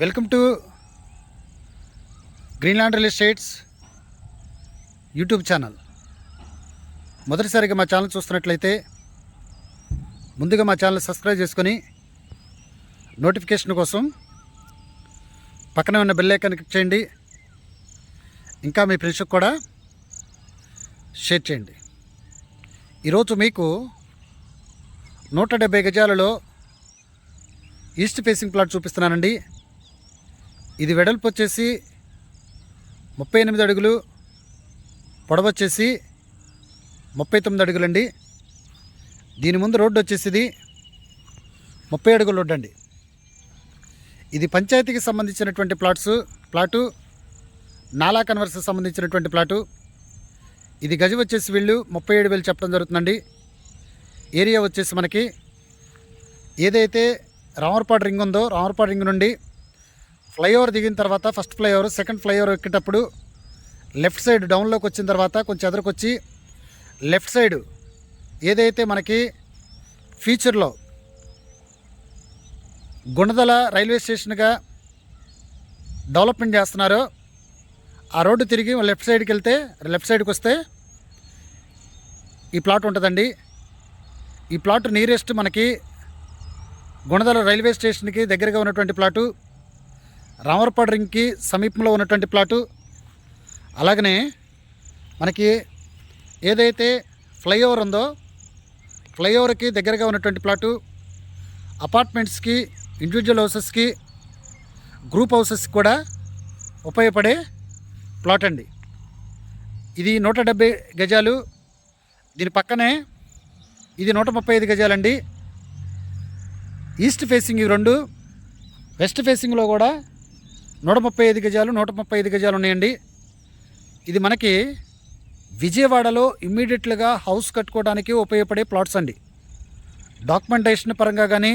Welcome to Greenland real estates YouTube channel. మొదటిసారిగా మా channel చూస్తున్నట్లయితే ముందుగా మా ఛానల్ సబ్స్క్రైబ్ చేసుకొని నోటిఫికేషన్ కోసం పక్కనే ఉన్న బెల్ ఐకాన్ క్లిక్ చేయండి. ఇంకా మీ ఫ్రెండ్స్కి కూడా షేర్ చేయండి. ఈరోజు మీకు నూట డెబ్బై గజాలలో ఈస్ట్ ఫేసింగ్ ప్లాట్ చూపిస్తున్నానండి. ఇది వెడల్పు వచ్చేసి ముప్పై ఎనిమిది అడుగులు పొడవచ్చేసి ముప్పై తొమ్మిది అడుగులండి. దీని ముందు రోడ్డు వచ్చేసి ఇది ముప్పై అడుగుల రోడ్డు అండి. ఇది పంచాయతీకి సంబంధించినటువంటి ప్లాట్స్ ప్లాటు నాలా కన్వర్స్కి సంబంధించినటువంటి ప్లాటు. ఇది గజ వచ్చేసి వీళ్ళు ముప్పై ఏడు వేలు చెప్పడం జరుగుతుందండి. ఏరియా వచ్చేసి మనకి ఏదైతే రామర్పాడు రింగ్ ఉందో రామర్పాడు రింగ్ నుండి ఫ్లైఓవర్ దిగిన తర్వాత ఫస్ట్ ఫ్లైఓవర్ సెకండ్ ఫ్లైఓవర్ ఎక్కేటప్పుడు లెఫ్ట్ సైడ్ డౌన్లోకి వచ్చిన తర్వాత కొంచెం ఎదురుకొచ్చి లెఫ్ట్ సైడ్ ఏదైతే మనకి ఫ్యూచర్లో గుణదల రైల్వే స్టేషన్గా డెవలప్మెంట్ చేస్తున్నారో ఆ రోడ్డు తిరిగి లెఫ్ట్ సైడ్కి వెళ్తే లెఫ్ట్ సైడ్కి వస్తే ఈ ప్లాట్ ఉంటుందండి. ఈ ప్లాట్ నియరెస్ట్ మనకి గుణదల రైల్వే స్టేషన్కి దగ్గరగా ఉన్నటువంటి ప్లాటు. రామర్పాడు రింగ్కి సమీపంలో ఉన్నటువంటి ప్లాటు. అలాగనే మనకి ఏదైతే ఫ్లైఓవర్ ఉందో ఫ్లైఓవర్కి దగ్గరగా ఉన్నటువంటి ప్లాటు అపార్ట్మెంట్స్కి ఇండివిజువల్ హౌసెస్కి గ్రూప్ హౌసెస్కి కూడా ఉపయోగపడే ప్లాట్ అండి. ఇది నూట డెబ్బై గజాలు. దీని పక్కనే ఇది నూట ముప్పై ఐదు గజాలండి. ఈస్ట్ ఫేసింగ్ ఇవి రెండు. వెస్ట్ ఫేసింగ్లో కూడా నూట ముప్పై ఐదు గజాలు నూట ముప్పై ఐదు గజాలు ఉన్నాయండి. ఇది మనకి విజయవాడలో ఇమ్మీడియట్లుగా హౌస్ కట్టుకోవడానికి ఉపయోగపడే ప్లాట్స్ అండి. డాక్యుమెంటేషన్ పరంగా కానీ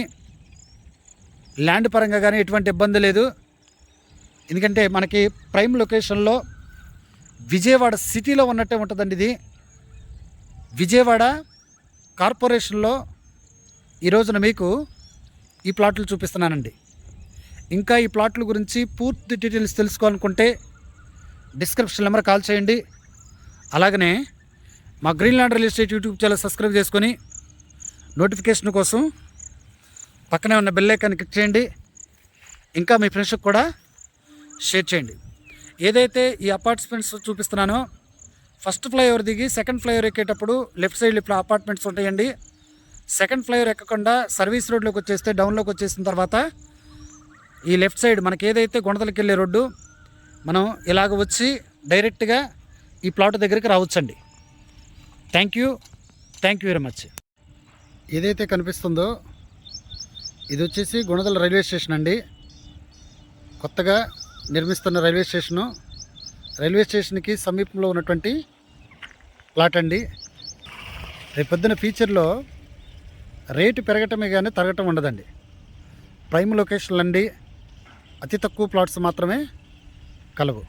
ల్యాండ్ పరంగా కానీ ఎటువంటి ఇబ్బంది లేదు. ఎందుకంటే మనకి ప్రైమ్ లొకేషన్లో విజయవాడ సిటీలో ఉన్నట్టే ఉంటుందండి ఇది. విజయవాడ కార్పొరేషన్లో ఈ రోజున మీకు ఈ ప్లాట్లు చూపిస్తున్నానండి. ఇంకా ఈ ప్లాట్ల గురించి పూర్తి డీటెయిల్స్ తెలుసుకోవాలనుకుంటే డిస్క్రిప్షన్ నెంబర్ కాల్ చేయండి. అలాగనే మా Greenland real estate YouTube channel subscribe చేసుకొని నోటిఫికేషన్ కోసం పక్కనే ఉన్న బెల్ ఐకాన్ క్లిక్ చేయండి. ఇంకా మీ ఫ్రెండ్స్కి కూడా షేర్ చేయండి. ఏదైతే ఈ అపార్ట్మెంట్స్ చూపిస్తున్నానో ఫస్ట్ ఫ్లైఓవర్ దిగి సెకండ్ ఫ్లైఓవర్ ఎక్కేటప్పుడు లెఫ్ట్ సైడ్ ఇప్పుడు అపార్ట్మెంట్స్ ఉంటాయండి. సెకండ్ ఫ్లైఓవర్ ఎక్కకుండా సర్వీస్ రోడ్లోకి వచ్చేస్తే డౌన్లోకి వచ్చేసిన తర్వాత ఈ లెఫ్ట్ సైడ్ మనకి ఏదైతే గుణదలకి వెళ్ళే రోడ్డు మనం ఇలాగ వచ్చి డైరెక్ట్గా ఈ ప్లాట్ దగ్గరికి రావచ్చండి. Thank you. Thank you very much. ఏదైతే కనిపిస్తుందో ఇది వచ్చేసి గుణదల రైల్వే స్టేషన్ అండి. కొత్తగా నిర్మిస్తున్న రైల్వే స్టేషను. రైల్వే స్టేషన్కి సమీపంలో ఉన్నటువంటి ప్లాట్ అండి. రేపొద్దున ఫ్యూచర్లో రేటు పెరగటమే కానీ తరగటం ఉండదండి. ప్రైమ్ లొకేషన్లు అండి అతి తక్కువ ప్లాట్స్ మాత్రమే కలవు